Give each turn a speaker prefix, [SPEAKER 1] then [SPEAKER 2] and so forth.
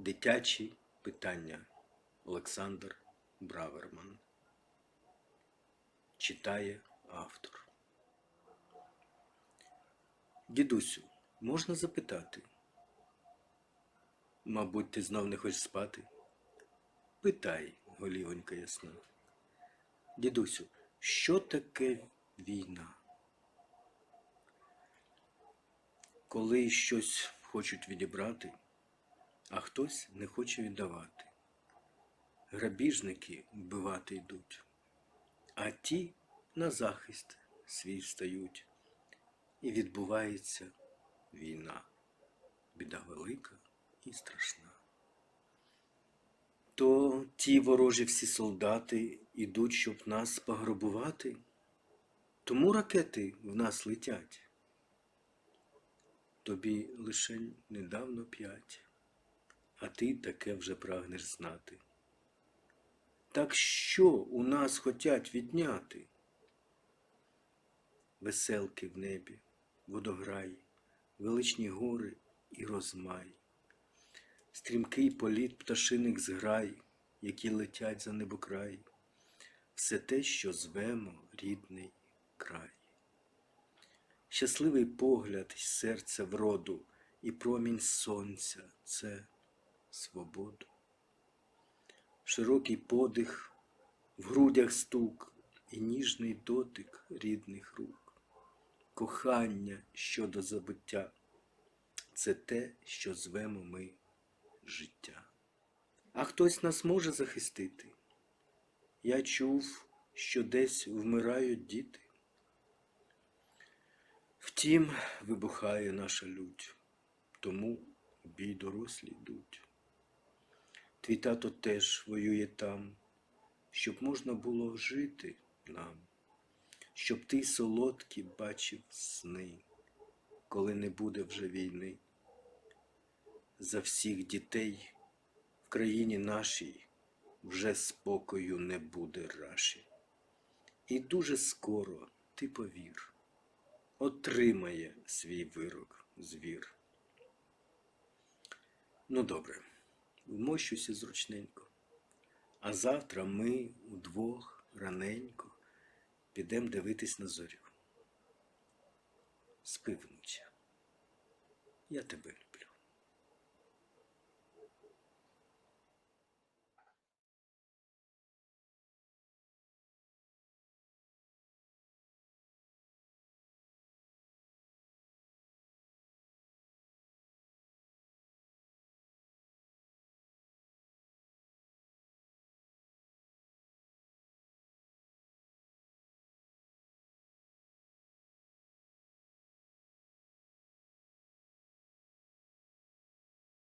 [SPEAKER 1] Дитячі питання Олександр Браверман. Читає автор. Дідусю, можна запитати? Мабуть, ти знов не хочеш спати? Питай, голівонька ясна. Дідусю, що таке війна? Коли щось хочуть відібрати, а хтось не хоче віддавати. Грабіжники вбивати йдуть, а ті на захист свій стають. І відбувається війна, біда велика і страшна. То ті ворожі всі солдати ідуть, щоб нас пограбувати, тому ракети в нас летять. Тобі лише недавно п'ять, а ти таке вже прагнеш знати. Так що у нас хотять відняти? Веселки в небі, водограй, величні гори і розмай, стрімкий політ пташиних зграй, які летять за небокрай, все те, що звемо рідний край. Щасливий погляд й серце вроду, і промінь сонця це свободу. Широкий подих, в грудях стук і ніжний дотик рідних рук. Кохання щодо забуття це те, що звемо ми життя. А хтось нас може захистити. Я чув, що десь вмирають діти. Втім, вибухає наша лють, тому бій дорослі йдуть. Твій тато теж воює там, щоб можна було жити нам, щоб ти солодкі бачив сни, коли не буде вже війни. За всіх дітей в країні нашій вже спокою не буде раші. І дуже скоро ти повір отримає свій вирок звір. Ну добре, вмощуся зручненько. А завтра ми удвох раненько підемо дивитись на зорю. Спи, внуча. Я тебе люблю.